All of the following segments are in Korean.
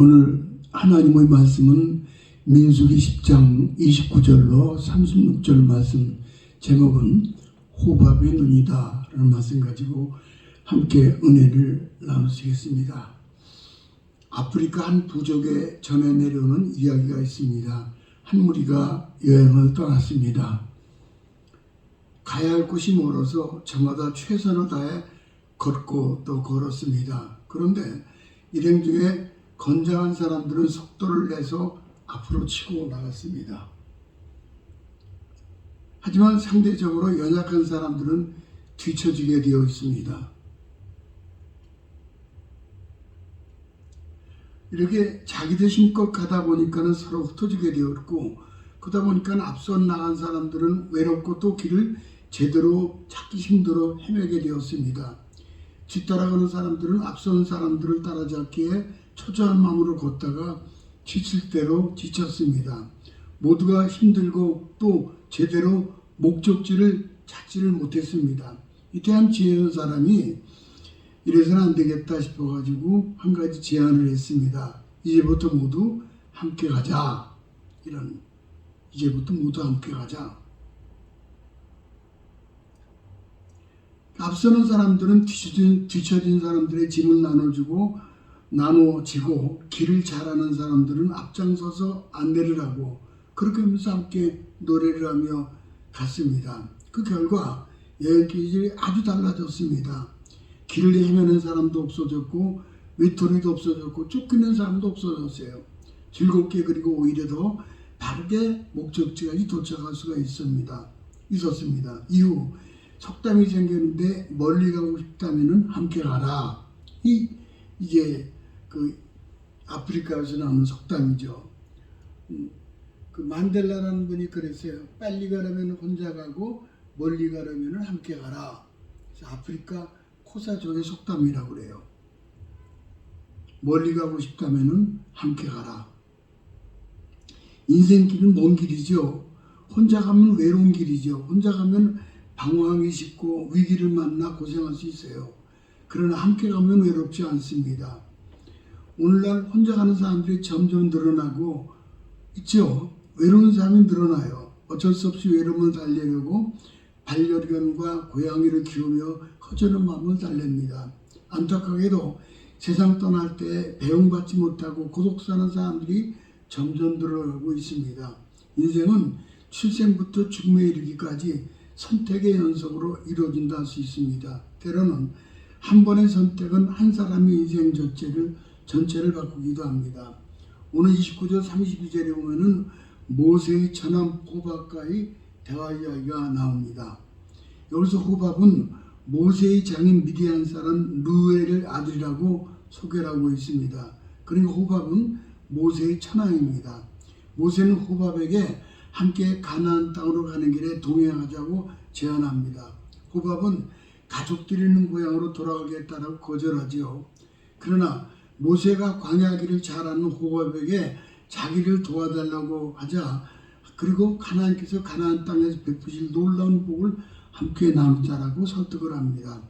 오늘 하나님의 말씀은 민수기 10장 29절로 36절 말씀 제목은 호밥의 눈이다 라는 말씀 가지고 함께 은혜를 나누시겠습니다. 아프리카 한 부족에 전해 내려오는 이야기가 있습니다. 한 무리가 여행을 떠났습니다. 가야 할 곳이 멀어서 저마다 최선을 다해 걷고 또 걸었습니다. 그런데 일행 중에 건장한 사람들은 속도를 내서 앞으로 치고 나갔습니다. 하지만 상대적으로 연약한 사람들은 뒤처지게 되어 있습니다. 이렇게 자기들 힘껏 가다 보니까는 서로 흩어지게 되었고 그러다 보니까 앞서 나간 사람들은 외롭고 또 길을 제대로 찾기 힘들어 헤매게 되었습니다. 뒤따라가는 사람들은 앞선 사람들을 따라잡기에 초조한 마음으로 걷다가 지칠 대로 지쳤습니다. 모두가 힘들고 또 제대로 목적지를 찾지를 못했습니다. 이때 한 지혜로운 사람이 이래서는 안 되겠다 싶어가지고 한 가지 제안을 했습니다. 이제부터 모두 함께 가자. 이런 이제부터 모두 함께 가자. 앞서는 사람들은 뒤처진, 뒤처진 사람들의 짐을 나눠주고 나눠지고 길을 잘하는 사람들은 앞장서서 안내를 하고 그렇게 하면서 함께 노래를 하며 갔습니다. 그 결과 여행길이 아주 달라졌습니다. 길을 헤매는 사람도 없어졌고 외톨이도 없어졌고 쫓기는 사람도 없어졌어요. 즐겁게 그리고 오히려 더 바르게 목적지까지 도착할 수가 있습니다. 있었습니다. 이후 속담이 생겼는데 멀리 가고 싶다면은 함께 가라. 이 이게 그 아프리카에서 나오는 속담이죠. 음, 그 만델라라는 분이 그랬어요. 빨리 가려면 혼자 가고 멀리 가려면 함께 가라. 아프리카 코사족의 속담이라고 그래요. 멀리 가고 싶다면은 함께 가라. 인생길은 먼 길이죠. 혼자 가면 외로운 길이죠. 혼자 가면 방황하기 쉽고 위기를 만나 고생할 수 있어요. 그러나 함께 가면 외롭지 않습니다. 오늘날 혼자 가는 사람들이 점점 늘어나고 있죠. 외로운 사람이 늘어나요. 어쩔 수 없이 외로움을 달래려고 반려견과 고양이를 키우며 허전한 마음을 달랩니다. 안타깝게도 세상 떠날 때 배웅받지 못하고 고독 사는 사람들이 점점 늘어나고 있습니다. 인생은 출생부터 죽음에 이르기까지 선택의 연속으로 이루어진다 할 수 있습니다. 때로는 한 번의 선택은 한 사람의 인생 전체를 전체를 바꾸기도 합니다. 오늘 29절 32절에 보면은 모세의 처남 호박과의 대화 이야기가 나옵니다. 여기서 호박은 모세의 장인 미디안 사람 루엘의 아들이라고 소개를 하고 있습니다. 그러니까 호박은 모세의 처남입니다. 모세는 호밥에게 함께 가나안 땅으로 가는 길에 동행하자고 제안합니다. 호밥은 가족들이 있는 고향으로 돌아가겠다라고 거절하지요. 그러나 모세가 광야길을 잘 아는 호밥에게 자기를 도와달라고 하자 그리고 하나님께서 가나안 땅에서 베푸실 놀라운 복을 함께 나누자라고 설득을 합니다.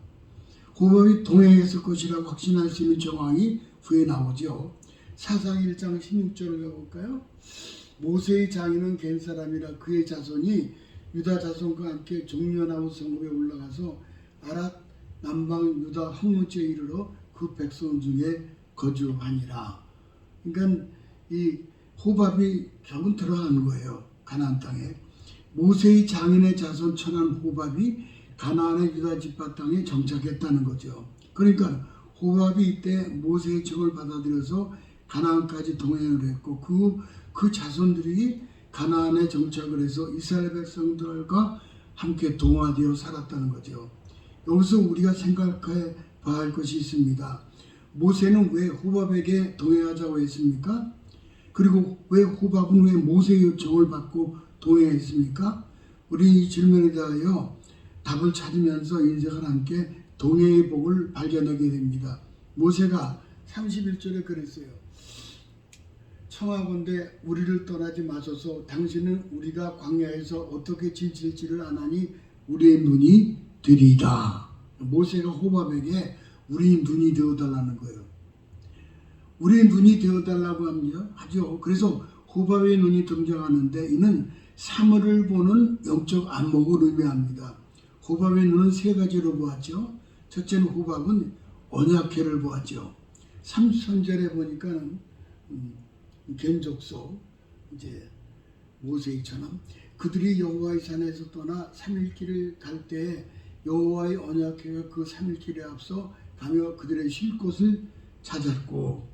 호밥이 동행했을 것이라고 확신할 수 있는 정황이 후에 나오죠. 사상 1장 16절을 가볼까요? 모세의 장인은 겐 사람이라 그의 자손이 유다 자손과 함께 종려나무 성읍에 올라가서 아랏 남방 유다 항문지에 이르러 그 백성 중에 거주하니라. 그러니까 이 호밥이 결국 들어간 거예요. 가나안 땅에. 모세의 장인의 자손 천한 호밥이 가나안의 유다 지파 땅에 정착했다는 거죠. 그러니까 호밥이 이때 모세의 청을 받아들여서 가나안까지 동행을 했고 그, 그 자손들이 가나안에 정착을 해서 이스라엘 백성들과 함께 동화되어 살았다는 거죠. 여기서 우리가 생각해 봐야 할 것이 있습니다. 모세는 왜 호밥에게 동행하자고 했습니까? 그리고 왜 호밥은 왜 모세의 요청을 받고 동행했습니까? 우리 이 질문에 대하여 답을 찾으면서 인생을 함께 동행의 복을 발견하게 됩니다. 모세가 31절에 그랬어요. 청하건대 우리를 떠나지 마소서 당신은 우리가 광야에서 어떻게 지칠지를 아나니 우리의 눈이 되리이다. 모세가 호밥에게 우리 눈이 되어달라는 거예요. 우리의 눈이 되어달라고 합니다. 하죠. 그래서 호밥의 눈이 등장하는데 이는 사물을 보는 영적 안목을 의미합니다. 호밥의 눈은 세 가지로 보았죠. 첫째는 호밥은 언약회를 보았죠. 33절에 보니까 음, 견족소 이제 모세이처럼 그들이 여호와의 산에서 떠나 3일길을 갈 때에 여호와의 언약회가 그 3일길에 앞서 가며 그들의 쉴 곳을 찾았고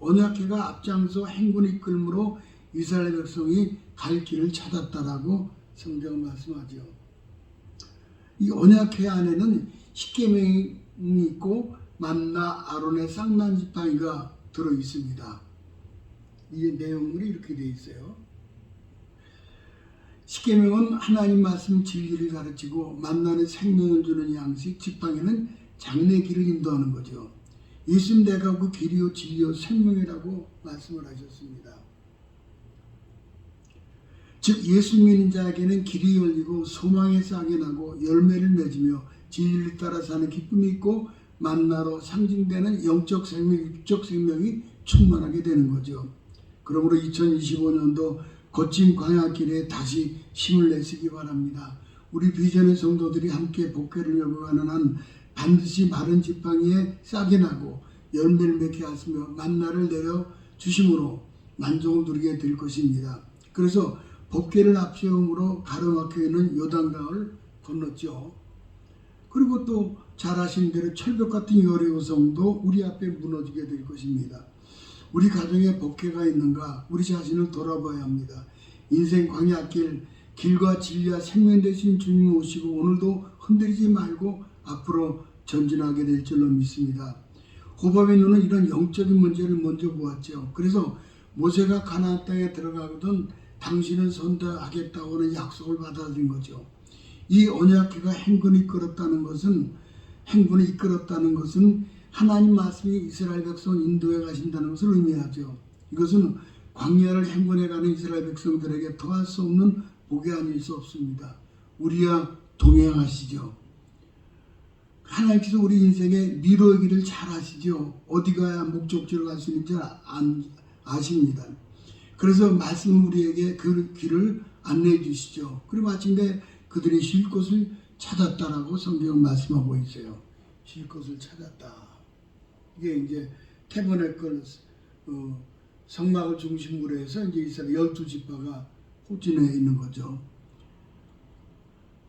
언약회가 앞장서 행군 이끌므로 이스라엘 백성이 갈 길을 찾았다라고 성경 말씀하죠. 이 언약회 안에는 십계명이 있고 만나 아론의 쌍난 지팡이가 들어 있습니다. 이 내용물이 이렇게 돼 있어요. 십계명은 하나님 말씀 진리를 가르치고 만나는 생명을 주는 양식, 지팡이는 장래 길을 인도하는 거죠. 예수님 내가 그 길이요 진리요 생명이라고 말씀을 하셨습니다. 즉 예수 믿는 자에게는 길이 열리고 소망의 싹이 나고 열매를 맺으며 진리를 따라 사는 기쁨이 있고 만나로 상징되는 영적 생명, 육적 생명이 충만하게 되는 거죠. 그러므로 2025년도 거친 광야길에 다시 힘을 내시기 바랍니다. 우리 비전의 성도들이 함께 복회를 여부가는 한 반드시 마른 지팡이에 싹이 나고 열매를 맺게 하시며 만나를 내려 주심으로 만족을 누리게 될 것입니다. 그래서 복귀를 앞세움으로 가로막혀 있는 요단강을 건넜죠. 그리고 또잘 아시는 대로 철벽 같은 여리고성도 우리 앞에 무너지게 될 것입니다. 우리 가정에 복회가 있는가 우리 자신을 돌아봐야 합니다. 인생 광야길 길과 진리와 생명 되신 주님 오시고 오늘도 흔들리지 말고 앞으로 전진하게 될 줄로 믿습니다. 호밥의 눈은 이런 영적인 문제를 먼저 보았죠. 그래서 모세가 가나안 땅에 들어가거든 당신은 선대하겠다고 하는 약속을 받아들인 거죠. 이 언약궤가 행군을 이끌었다는 것은 행군을 이끌었다는 것은 하나님 말씀이 이스라엘 백성 인도에 가신다는 것을 의미하죠. 이것은 광야를 행군해 가는 이스라엘 백성들에게 더할 수 없는 복이 아닐 수 없습니다. 우리와 동행하시죠. 하나님께서 우리 인생의 미로의 길을 잘 아시죠. 어디 가야 목적지로 갈 수 있는지 안, 아십니다. 그래서 말씀 우리에게 그 길을 안내해 주시죠. 그리고 마침내 그들이 쉴 곳을 찾았다라고 성경은 말씀하고 있어요. 쉴 곳을 찾았다. 이게 이제 태버네클 어, 성막을 중심으로 해서 이제 이스라엘 열두 지파가 호진해 있는 거죠.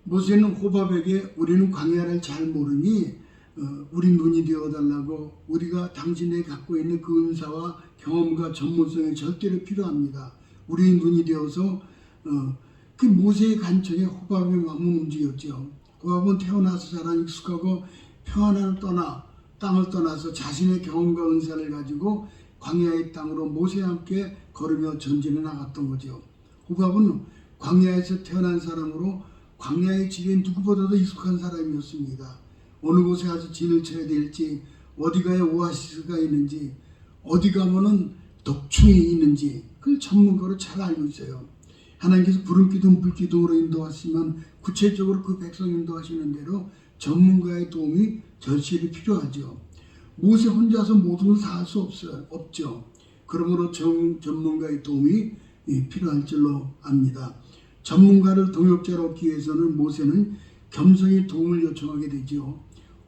모세는 호밥에게 우리는 광야를 잘 모르니 어, 우리 눈이 되어달라고 우리가 당신에게 갖고 있는 그 은사와 경험과 전문성이 절대로 필요합니다. 우리의 눈이 되어서 어, 그 모세의 간청에 호밥의 마음은 움직였죠. 호밥은 태어나서 자란 익숙하고 평안을 떠나 땅을 떠나서 자신의 경험과 은사를 가지고 광야의 땅으로 모세와 함께 걸으며 전진해 나갔던 거죠. 호밥은 광야에서 태어난 사람으로 광야의 지리에 누구보다도 익숙한 사람이었습니다. 어느 곳에 가서 진을 쳐야 될지, 어디 가야 오아시스가 있는지, 어디 가면은 독충이 있는지 그걸 전문가로 잘 알고 있어요. 하나님께서 구름 기둥, 불 기둥으로 인도하시면 구체적으로 그 백성 인도하시는 대로 전문가의 도움이 절실히 필요하죠. 모세 혼자서 모든 걸 다 할 수 없어요. 없죠. 그러므로 정, 전문가의 도움이 예, 필요할 줄로 압니다. 전문가를 동역자로 얻기 위해서는 모세는 겸손히 도움을 요청하게 되죠.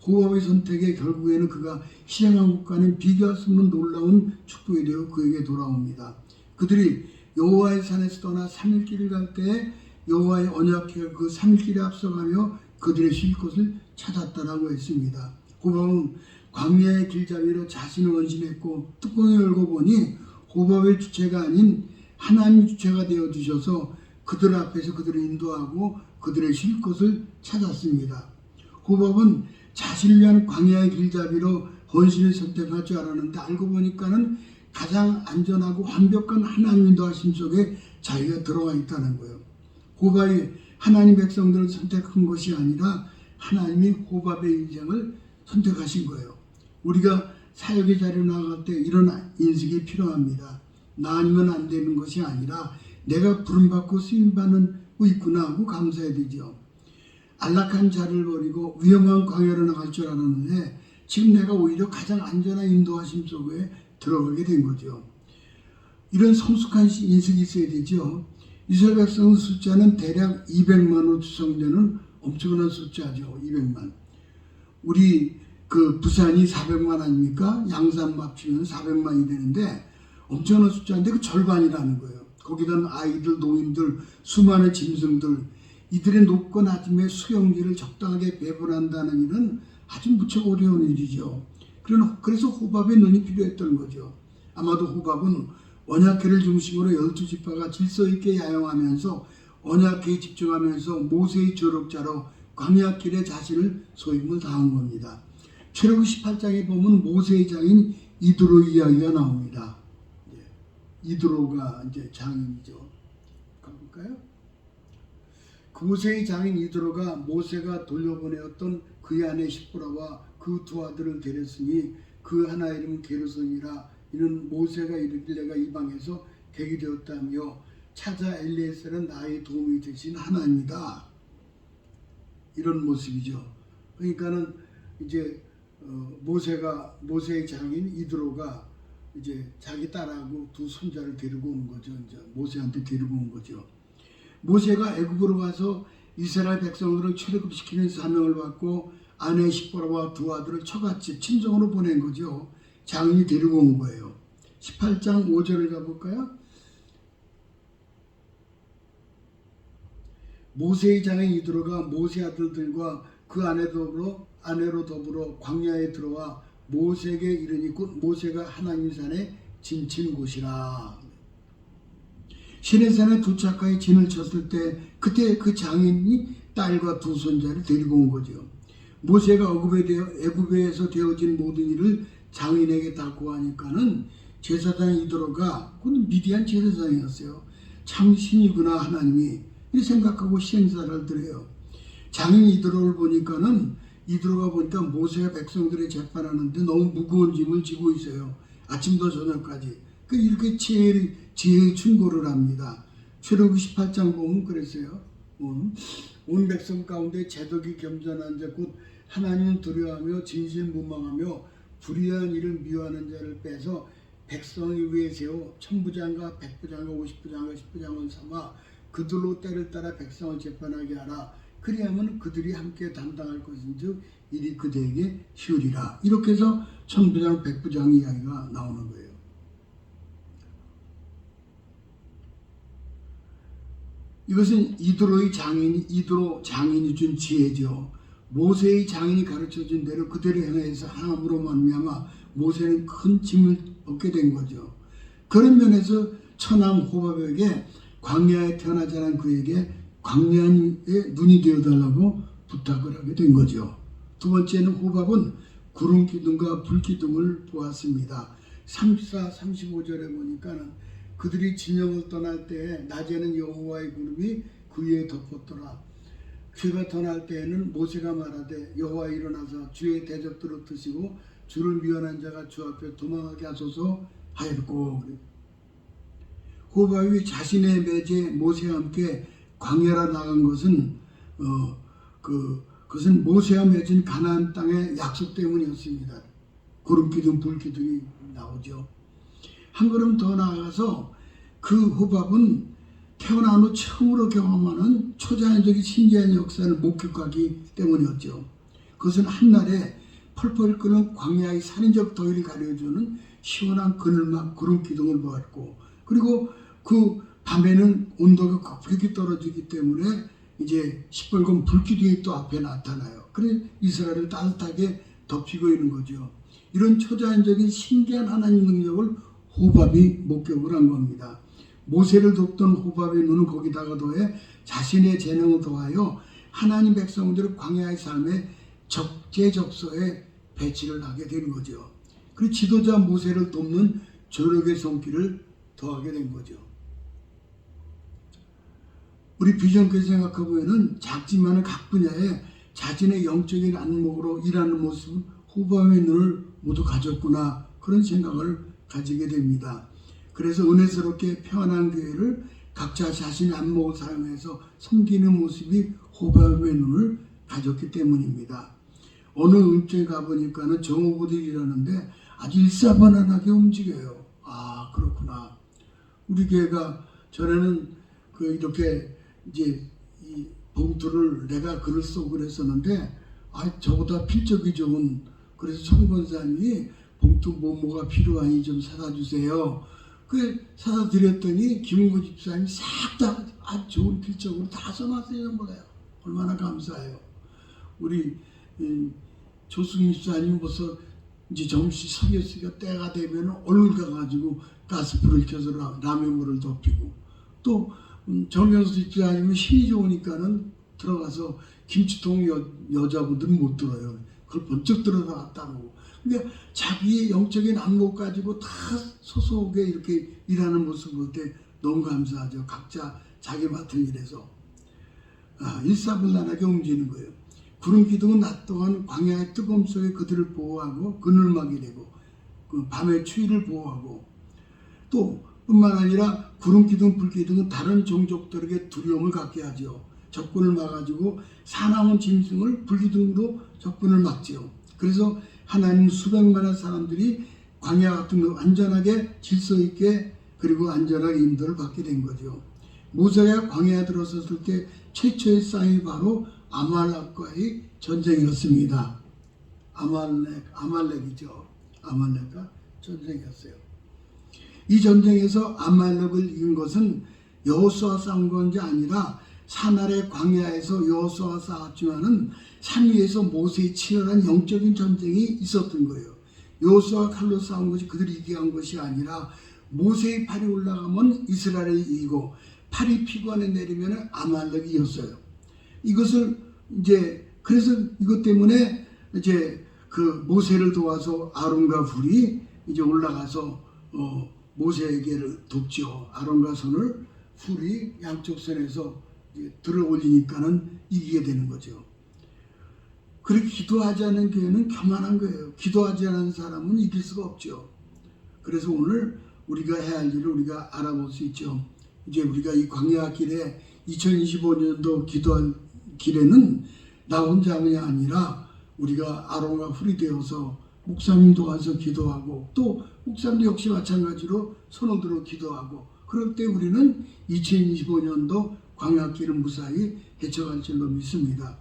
호흡의 선택에 결국에는 그가 실행한 것과는 비교할 수 없는 놀라운 축복이 되어 그에게 돌아옵니다. 그들이 여호와의 산에서 떠나 3일길을 갈때 여호와의 언약궤가 그 3일길에 앞서가며 그들의 쉴 곳을 찾았다라고 했습니다. 호밥은 광야의 길잡이로 자신을 원신했고 뚜껑을 열고 보니 호밥의 주체가 아닌 하나님 주체가 되어 주셔서 그들 앞에서 그들을 인도하고 그들의 쉴 곳을 찾았습니다. 호밥은 자신을 위한 광야의 길잡이로 헌신을 선택할 줄 알았는데 알고 보니까는 가장 안전하고 완벽한 하나님 인도하심 속에 자기가 들어가 있다는 거예요. 호밥이 하나님 백성들을 선택한 것이 아니라 하나님이 호밥의 인생을 선택하신 거예요. 우리가 사역의 자리로 나갈 때 이런 인식이 필요합니다. 나 아니면 안 되는 것이 아니라 내가 부름받고 쓰임받는 있구나 하고 감사해야 되죠. 안락한 자를 버리고 위험한 광야로 나갈 줄 알았는데 지금 내가 오히려 가장 안전한 인도하심 속에 들어가게 된 거죠. 이런 성숙한 인식이 있어야 되죠. 이스라엘 백성 숫자는 대략 200만으로 추정되는 엄청난 숫자죠. 200만. 우리 그 부산이 400만 아닙니까? 양산 합치면 400만이 되는데 엄청난 숫자인데 그 절반이라는 거예요. 거기다 아이들, 노인들, 수많은 짐승들 이들의 높고 낮음의 수용기를 적당하게 배분한다는 일은 아주 무척 어려운 일이죠. 그래서 호밥의 눈이 필요했던 거죠. 아마도 호밥은 언약회를 중심으로 열두 지파가 질서 있게 야영하면서 언약회에 집중하면서 모세의 조력자로 광야길에 자신을 소임을 다한 겁니다. 출애굽 18장에 보면 모세의 장인 이드로 이야기가 나옵니다. 예, 이드로가 이제 장인이죠. 가볼까요? 그 모세의 장인 이드로가 모세가 돌려보내었던 그의 아내 십보라와 그 두 아들을 데렸으니 그 하나 이름은 게르손이라 이는 모세가 이르길 내가 이방에서 객이 되었다며 찾아 엘리에셀은 나의 도움이 되신 하나님이다. 이런 모습이죠. 그러니까는 이제 어, 모세가 모세의 장인 이드로가 이제 자기 딸하고 두 손자를 데리고 온 거죠. 이제 모세한테 데리고 온 거죠. 모세가 애굽으로 가서 이스라엘 백성들을 출애굽시키는 사명을 받고 아내 십보라와 두 아들을 처갓집 친정으로 보낸 거죠. 장인이 데리고 온 거예요. 18장 5절을 가볼까요? 모세의 장인 이드로가 모세 아들들과 그 아내 더불어 아내로 더불어 광야에 들어와 모세에게 이르니 곧 모세가 하나님 산에 진친 곳이라. 시내산에 도착하여 진을 쳤을 때 그때 그 장인이 딸과 두 손자를 데리고 온 거죠. 모세가 애굽에 애굽에서 되어진 모든 일을 장인에게 다 고하니까는 제사장 이도로가 그건 미디안 제사장이었어요. 참 신이구나 하나님이 이 생각하고 시행사를 드려요. 장인 이도로를 보니까는 이도로가 보니까 모세가 백성들의 재판하는데 너무 무거운 짐을 지고 있어요. 아침부터 저녁까지. 그 이렇게 지혜, 지혜의 충고를 합니다. 출애굽 18장 보면 그랬어요. 온, 온 백성 가운데 제독이 겸손한 자 곧 하나님을 두려워하며 진실 무망하며 불의한 일을 미워하는 자를 빼서 백성이 위에 세워 천부장과 백부장과 오십부장과 십부장을 삼아 그들로 때를 따라 백성을 재판하게 하라. 그리하면 그들이 함께 담당할 것인즉 일이 그대에게 쉬우리라. 이렇게 해서 천부장, 백부장 이야기가 나오는 거예요. 이것은 이드로의 장인, 이드로 장인이 준 지혜죠. 모세의 장인이 가르쳐준 대로 그대로 행해서 하나님으로 말미암아 모세는 큰 짐을 얻게 된 거죠. 그런 면에서 처남 호밥에게 광야에 태어나지 않은 그에게 광야의 눈이 되어달라고 부탁을 하게 된 거죠. 두 번째는 호밥은 구름 기둥과 불 기둥을 보았습니다. 34, 35절에 보니까는 그들이 진영을 떠날 때 낮에는 여호와의 구름이 그 위에 덮었더라. 그가 떠날 때에는 모세가 말하되 여호와 일어나서 주의 대적들을 드시고 주를 미워하는 자가 주 앞에 도망하게 하소서 하였고 호밥이 자신의 매제 모세와 함께 광야로 나간 것은 어, 그 그것은 모세와 맺은 가나안 땅의 약속 때문이었습니다. 구름 기둥, 불 기둥이 나오죠. 한 걸음 더 나아가서 그 호밥은 태어난 후 처음으로 경험하는 초자연적인 신기한 역사를 목격하기 때문이었죠. 그것은 한날에 펄펄 끓는 광야의 살인적 더위를 가려주는 시원한 그늘막 구름 기둥을 보았고 그리고 그 밤에는 온도가 급격히 떨어지기 때문에 이제 시뻘건 불기둥이 또 앞에 나타나요. 그래 이스라엘을 따뜻하게 덮이고 있는 거죠. 이런 초자연적인 신기한 하나님 능력을 호밥이 목격을 한 겁니다. 모세를 돕던 호밥의 눈은 거기다가 더해 자신의 재능을 더하여 하나님 백성들의 광야의 삶에 적재적소에 배치를 하게 된 거죠. 그 지도자 모세를 돕는 조력의 손길을 더하게 된 거죠. 우리 비전교회 생각해보면 작지만은 각 분야에 자신의 영적인 안목으로 일하는 모습 호밤의 눈을 모두 가졌구나 그런 생각을 가지게 됩니다. 그래서 은혜스럽게 평안한 교회를 각자 자신의 안목을 사용해서 섬기는 모습이 호밤의 눈을 가졌기 때문입니다. 어느 음쪽에 가보니까는 정오부들이 일하는데 아주 일사반란하게 움직여요. 아 그렇구나. 우리 교회가 전에는 그 이렇게 이제 이 봉투를 내가 글을 쓰고 그랬었는데 아 저보다 필적이 좋은 그래서 총권사님이 봉투 뭐뭐가 필요하니 좀 사다 주세요. 그 사다 드렸더니 김은구 집사님이 싹다 아주 좋은 필적으로 다 써놨어요 전부가요. 얼마나 감사해요. 우리 음, 조승희 집사님 벌써 이제 점심 서겼으니까 때가 되면 얼른 가가지고 가스불을 켜서 라- 라면물을 덮이고 또 음, 정경수 집사님은 힘이 좋으니까는 들어가서 김치통 여, 여자분들은 못 들어요. 그걸 번쩍 들어갔다고. 근데 자기의 영적인 안목 가지고 다 소속에 이렇게 일하는 모습 볼 때 너무 감사하죠. 각자 자기 맡은 일에서 아, 일사불란하게 움직이는 거예요. 구름 기둥은 낮 동안 광야의 뜨거움 속에 그들을 보호하고 그늘막이 되고 그 밤의 추위를 보호하고 또 뿐만 아니라 구름 기둥 불 기둥은 다른 종족들에게 두려움을 갖게 하죠. 적군을 막아주고 사나운 짐승을 불기둥으로 적군을 막지요. 그래서 하나님 수백만의 사람들이 광야 같은 거 안전하게 질서 있게 그리고 안전하게 인도를 받게 된 거죠. 모세가 광야에 들어섰을 때 최초의 싸움이 바로 아말렉과의 전쟁이었습니다. 아말렉, 아말렉이죠. 아말렉과 전쟁이었어요. 이 전쟁에서 아말렉을 이긴 것은 여호수아 싸운 건지 아니라 사날의 광야에서 여호수아 싸웠지만은 산 위에서 모세의 치열한 영적인 전쟁이 있었던 거예요. 여호수아 칼로 싸운 것이 그들이 이기게 한 것이 아니라 모세의 팔이 올라가면 이스라엘이 이기고 팔이 피관에 내리면 아말렉이 이겼어요. 이것을 이제 그래서 이것 때문에 이제 그 모세를 도와서 아론과 불이 이제 올라가서 어 모세에게를 돕죠. 아론과 손을 불이 양쪽 이제 들어 올리니까는 이기게 되는 거죠. 그렇게 기도하지 않은 교회는 교만한 거예요. 기도하지 않은 사람은 이길 수가 없죠. 그래서 오늘 우리가 해야 할 일을 우리가 알아볼 수 있죠. 이제 우리가 이 광야 길에 2025년도 기도할 길에는 나 혼자 그냥 아니라 우리가 아론과 훌이 되어서 목사님 도 와서 기도하고 또 목사님도 역시 마찬가지로 들어 기도하고 그럴 때 우리는 2025년도 광야 길을 무사히 헤쳐갈 줄로 믿습니다.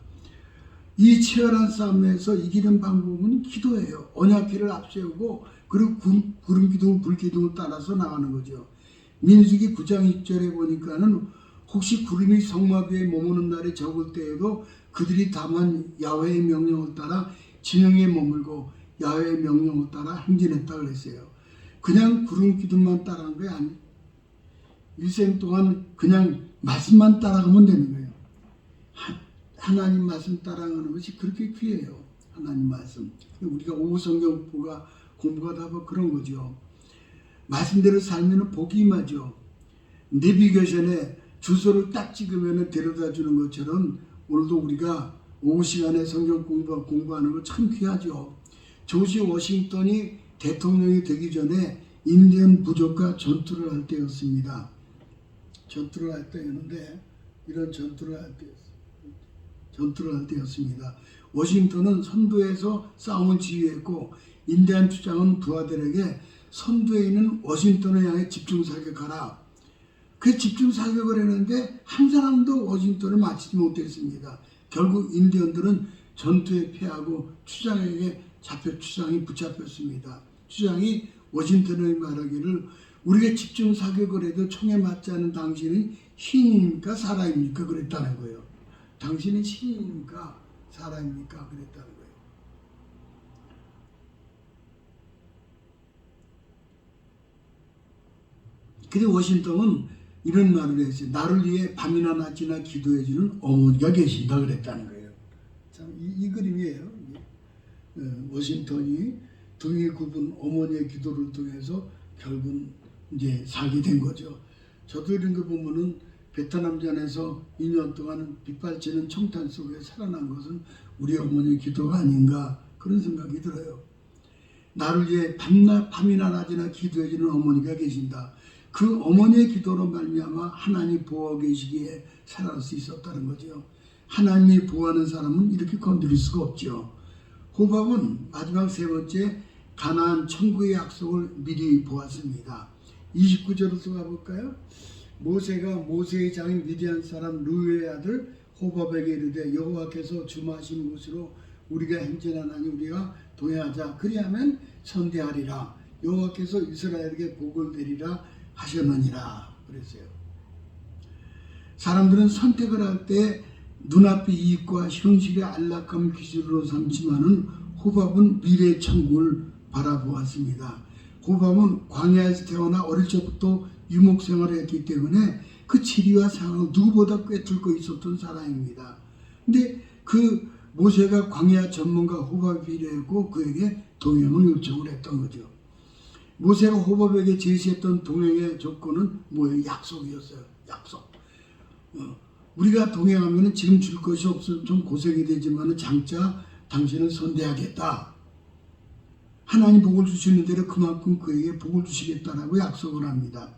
이 치열한 싸움에서 이기는 방법은 기도예요. 언약기를 앞세우고 그리고 구- 구름 기둥, 불 기둥을 따라서 나가는 거죠. 민수기 9장 1절에 보니까는 혹시 구름이 성막 위에 머무는 날이 적을 때에도 그들이 다만 야훼의 명령을 따라 진영에 머물고 야훼의 명령을 따라 행진했다 그랬어요. 그냥 구름 기둥만 따라한 게 아니. 일생 동안 그냥 말씀만 따라가면 되는 거예요. 하- 하나님 말씀 따라가는 것이 그렇게 귀해요. 하나님 말씀. 우리가 오후 성경 보가 공부하다 그런 거죠. 말씀대로 살면 복이 임하죠. 내비게이션에 주소를 딱 찍으면 데려다 주는 것처럼 오늘도 우리가 오후 시간에 성경 공부, 공부하는 거참 귀하죠. 조지 워싱턴이 대통령이 되기 전에 인디언 부족과 전투를 할 때였습니다. 전투를 할 때였는데 이런 전투를 할 때였어요. 전투를 할 때였습니다. 워싱턴은 선두에서 싸움을 지휘했고 인디안 주장은 부하들에게 선두에 있는 워싱턴을 향해 집중 사격하라. 그 집중 사격을 했는데 한 사람도 워싱턴을 맞히지 못했습니다. 결국 인디언들은 전투에 패하고 추장에게 잡혀 추장이 붙잡혔습니다. 추장이 워싱턴에 말하기를 우리가 집중 사격을 해도 총에 맞지 않은 당신은 신입니까 사람입니까 그랬다는 거예요. 당신은 신입니까 사람입니까 그랬다는 거예요. 근데 워싱턴은 이런 말을 했어요. 나를 위해 밤이나 낮이나 기도해주는 어머니가 계신다 그랬다는 거예요. 참이 그림이에요. 이게. 어, 워싱턴이 등에 굽은 어머니의 기도를 통해서 결국은 이제 살게 된 거죠. 저도 이런 거 보면은 베트남전에서 2년 동안 빗발치는 청탄 속에 살아난 것은 우리 어머니의 기도가 아닌가 그런 생각이 들어요. 나를 위해 밤나, 밤이나 낮이나 기도해 주는 어머니가 계신다. 그 어머니의 기도로 말미암아 하나님 보호 계시기에 살아갈 수 있었다는 거죠. 하나님이 보호하는 사람은 이렇게 건드릴 수가 없죠. 호밥은 마지막 세 번째 가나안 천국의 약속을 미리 보았습니다. 29절로 가볼까요? 모세가 모세의 장인 미디안 사람 루의 아들 호밥에게 이르되 여호와께서 주마신 곳으로 우리가 행진하나니 우리가 도해하자 그리하면 선대하리라 여호와께서 이스라엘에게 복을 내리라 하셨느니라 그랬어요. 사람들은 선택을 할 때 눈앞의 이익과 현실의 안락함 기준으로 삼지만은 호밥은 미래 천국을 바라보았습니다. 호밥은 광야에서 태어나 어릴 적부터 유목 생활을 했기 때문에 그 지리와 상황을 누구보다 꿰뚫고 있었던 사람입니다. 근데 그 모세가 광야 전문가 호밥이 필요했고 그에게 동행을 요청을 했던 거죠. 모세가 호밥에게 제시했던 동행의 조건은 뭐예요? 약속이었어요. 약속. 어, 우리가 동행하면 지금 줄 것이 없어 좀 고생이 되지만 장차 당신은 선대하겠다. 하나님 복을 주시는 대로 그만큼 그에게 복을 주시겠다라고 약속을 합니다.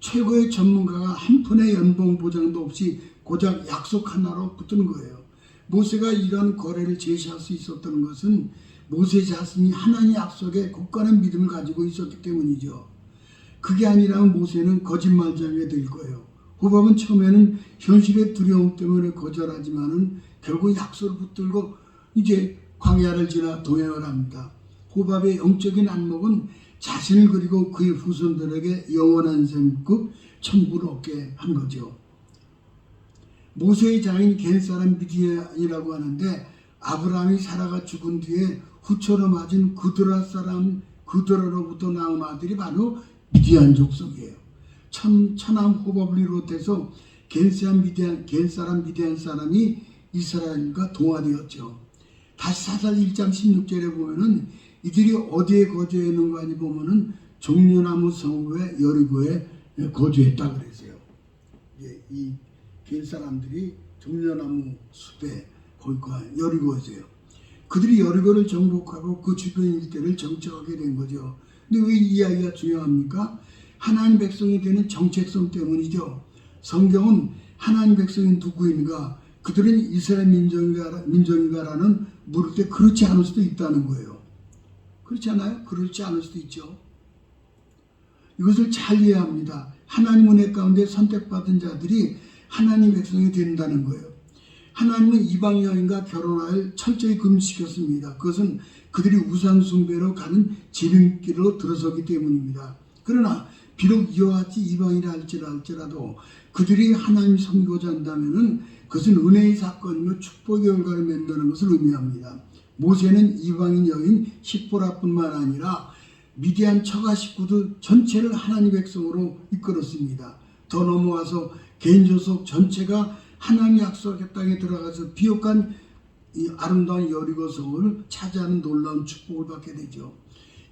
최고의 전문가가 한 푼의 연봉 보장도 없이 고작 약속 하나로 붙는 거예요. 모세가 이런 거래를 제시할 수 있었던 것은 모세 자신이 하나님 약속에 굳건한 믿음을 가지고 있었기 때문이죠. 그게 아니라면 모세는 거짓말장에 될 거예요. 호밥은 처음에는 현실의 두려움 때문에 거절하지만은 결국 약속을 붙들고 이제 광야를 지나 동행을 합니다. 호밥의 영적인 안목은 자신을 그리고 그의 후손들에게 영원한 생급 천국을 얻게 한 거죠. 모세의 장인 겐사람 미디안이라고 하는데 아브라함이 사라가 죽은 뒤에 후처로 맞은 그드라 사람 그드라로부터 나온 아들이 바로 미디안 족속이에요. 천, 천암 호밥을 비롯해서 겐사람 미디안, 겐사람 미디안 사람이 이스라엘과 동화되었죠. 다시 사살 1장 16절에 보면은 이들이 어디에 거주했는가 하니 보면은 종려나무 성읍의 여리고에 거주했다 그랬어요. 예, 이길 사람들이 종려나무 숲에 거기가 여리고에서요. 그들이 여리고를 정복하고 그 주변 일대를 정착하게 된 거죠. 근데 왜 이 이야기가 중요합니까? 하나님 백성이 되는 정체성 때문이죠. 성경은 하나님 백성이 누구인가? 그들은 이스라엘 민족인가, 민족인가라는 물을 때 그렇지 않을 수도 있다는 거예요. 그렇지 않아요? 그렇지 않을 수도 있죠. 이것을 잘 이해합니다. 하나님 은혜 가운데 선택받은 자들이 하나님 백성이 된다는 거예요. 하나님은 이방 여인과 결혼할 철저히 금지시켰습니다. 그것은 그들이 우상 숭배로 가는 지름길로 들어서기 때문입니다. 그러나 비록 이와 같이 이방이라 할지라도 그들이 하나님 섬기고자 한다면은 그것은 은혜의 사건이며 축복의 결과를 맺는다는 것을 의미합니다. 모세는 이방인 여인 시포라뿐만 아니라 미디안 처가 식구들 전체를 하나님 백성으로 이끌었습니다. 더 넘어가서 개인 조속 전체가 하나님 약속의 땅에 들어가서 비옥한 이 아름다운 여리고 성을 차지하는 놀라운 축복을 받게 되죠.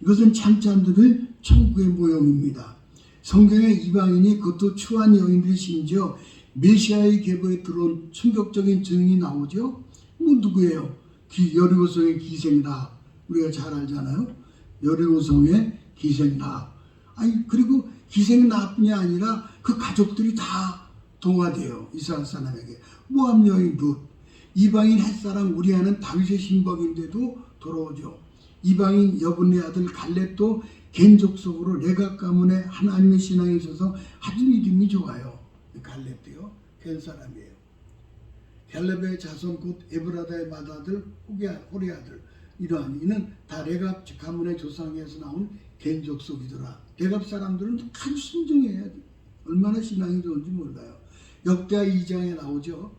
이것은 창자들의 천국의 모형입니다. 성경에 이방인이 그것도 추한 여인들이 심지어 메시아의 계보에 들어온 충격적인 증인이 나오죠. 뭐 누구예요? 여리고성의 기생다. 우리가 잘 알잖아요. 여리고성의 기생다. 아니 그리고 기생나뿐이 아니라 그 가족들이 다 동화돼요. 이스라엘 사람에게. 모함 여인 룻. 이방인 햇사람 우리아는 다윗의 신복인데도 돌아오죠. 이방인 여분의 아들 갈렙도 겐족속으로 레각 가문의 하나님의 신앙에 있어서 아주 믿음이 좋아요. 갈렙도요. 겐 사람이에요. 갈렙의 자손 곧 에브라다의 맏아들 호리 아들 이러한 이는 다 레갑 가문의 조상에서 나온 겐족속이더라. 레갑 사람들은 아주 순종해야 돼. 얼마나 신앙이 좋은지 몰라요. 역대하 2장에 나오죠.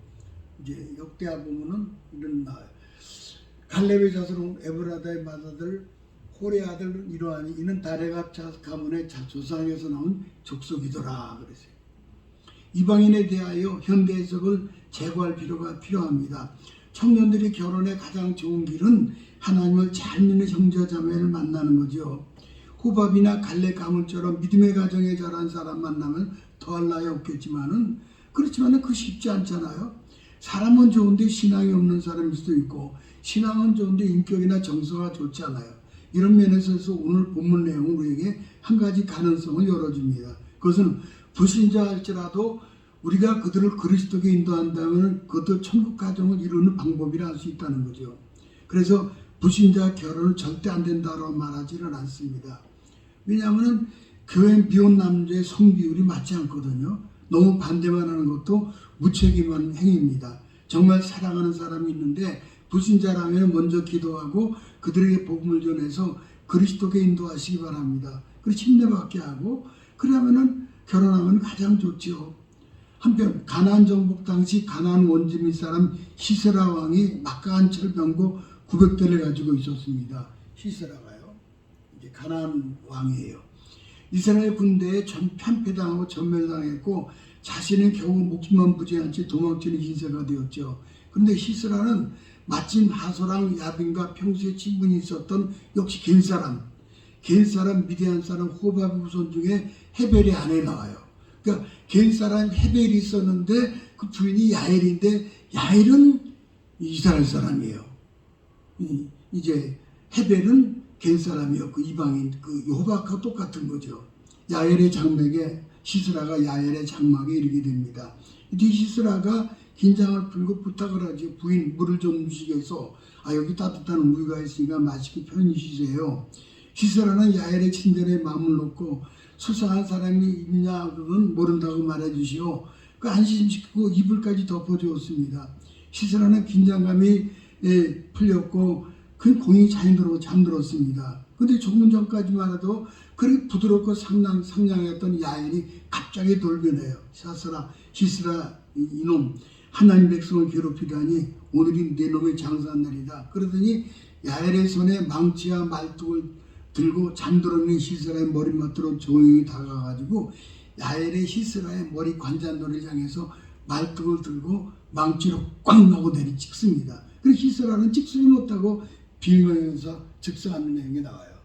이제 역대하 보면은 이런 나와요. 갈렙의 자손은 에브라다의 맏아들 호레 아들 이러하니 이는 다레갑 가문의 조상에서 나온 족속이더라 그랬어요. 이방인에 대하여 현대 해석을 제거할 필요가 필요합니다. 청년들이 결혼의 가장 좋은 길은 하나님을 잘 믿는 형제 자매를 만나는 거죠. 호밥이나 갈래 가문처럼 믿음의 가정에 자란 사람 만나면 더할 나위 없겠지만은 그렇지만은 그 쉽지 않잖아요. 사람은 좋은데 신앙이 없는 사람일 수도 있고 신앙은 좋은데 인격이나 정서가 좋지 않아요. 이런 면에서 오늘 본문 내용은 우리에게 한 가지 가능성을 열어줍니다. 그것은 불신자 할지라도 우리가 그들을 그리스도께 인도한다면 그것도 천국 가정을 이루는 방법이라 할 수 있다는 거죠. 그래서 불신자 결혼은 절대 안 된다고 말하지는 않습니다. 왜냐하면 교회 미혼 남자의 성비율이 맞지 않거든요. 너무 반대만 하는 것도 무책임한 행위입니다. 정말 사랑하는 사람이 있는데 불신자라면 먼저 기도하고 그들에게 복음을 전해서 그리스도께 인도하시기 바랍니다. 그리고 침례받게 하고 그러면은 결혼하면 가장 좋지요. 한편 가나안 정복 당시 가나안 원주민 사람 시세라 왕이 막강한 철병고 900대를 가지고 있었습니다. 시세라가요. 이제 가나안 왕이에요. 이스라엘 군대에 전 편패당하고 전멸당했고 자신은 겨우 목숨만 부지한 채 도망치는 희세가 되었죠. 그런데 시스라는 마침 하소랑 야빈과 평소에 친분이 있었던 역시 겐 사람, 겐 사람 미디안 사람 호밥 후손 중에 헤벨의 아내 나와요. 그러니까 겐 사람 헤벨이 있었는데 그 부인이 야엘인데 야엘은 이스라엘 사람이에요. 이- 이제 헤벨은 겐 사람이었고 이방인 그 호박과 똑같은 거죠. 야엘의 장막에 시스라가 야엘의 장막에 이르게 됩니다. 이때 시스라가 긴장을 풀고 부탁을 하죠. 부인 물을 좀 주시겠어. 아 여기 따뜻한 우유가 있으니까 마시고 편히 쉬세요. 시스라는 야엘의 친절에 마음을 놓고 수상한 사람이 있냐 그건 모른다고 말해 주시오. 그 안심시키고 이불까지 덮어주었습니다. 시스라는 긴장감이 예, 풀렸고 그 공이 잠들어 잠들었습니다. 근데 조금 전까지만 해도 그렇게 부드럽고 상냥 상냥했던 야엘이 갑자기 돌변해요. 시스라 시스라 이- 이놈 하나님 백성을 괴롭히다니 오늘이 내 놈의 장사한 날이다. 그러더니 야엘의 손에 망치와 말뚝을 들고 잠들어 있는 시스라의 머리맡으로 조용히 다가가지고 야엘의 시스라의 머리 관자놀이를 향해서 말뚝을 들고 망치로 꽉 나고 내리 찍습니다. 그래서 시스라는 찍소리 못하고 빌면서 즉사하는 행위 나와요.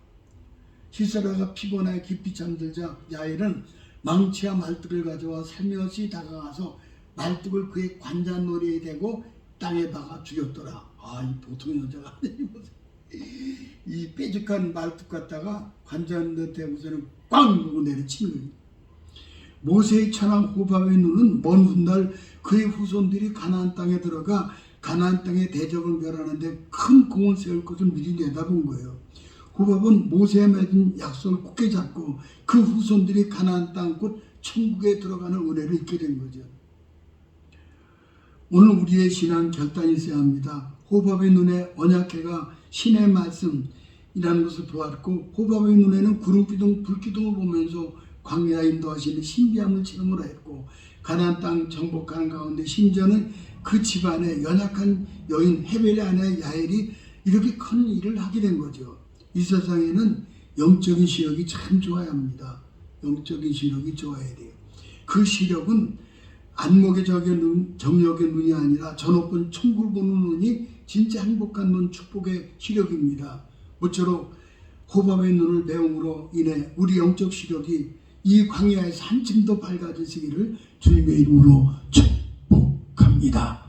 시스라가 피곤하게 깊이 잠들자 야엘은 망치와 말뚝을 가져와 살며시 다가가서 말뚝을 그의 관자놀이에 대고 땅에 박아 죽였더라. 아, 이 보통 여자가 무슨. 이 뾰족한 말뚝 갖다가 관자놀이 대고서는 꽝 누고 내려치는 거예요. 모세의 천왕 호밥의 눈은 먼 훗날 그의 후손들이 가나안 땅에 들어가 가나안 땅의 대적을 멸하는데 큰 공을 세울 것을 미리 내다본 거예요. 호밥은 모세에 맺은 약속을 굳게 잡고 그 후손들이 가나안 땅곧 천국에 들어가는 은혜를 잊게 된 거죠. 오늘 우리의 신앙 결단이 있어야 합니다. 호밥의 눈에 언약회가 신의 말씀이라는 것을 보았고 호밥의 눈에는 구름기둥 불기둥을 보면서 광야 인도하시는 신비함을 체험을 했고 가나안 땅 정복하는 가운데 심지어는 그 집안에 연약한 여인 헤벨의 아내 야엘이 이렇게 큰 일을 하게 된 거죠. 이 세상에는 영적인 시력이 참 좋아야 합니다. 영적인 시력이 좋아야 돼요. 그 시력은 안목의 적의 눈, 정력의 눈이 아니라 저 높은 천국을 보는 눈이 진짜 행복한 눈, 축복의 시력입니다. 모쪼록 호밤의 눈을 배움으로 인해 우리 영적 시력이 이 광야에서 한층 더 밝아지시기를 주님의 이름으로 축복합니다.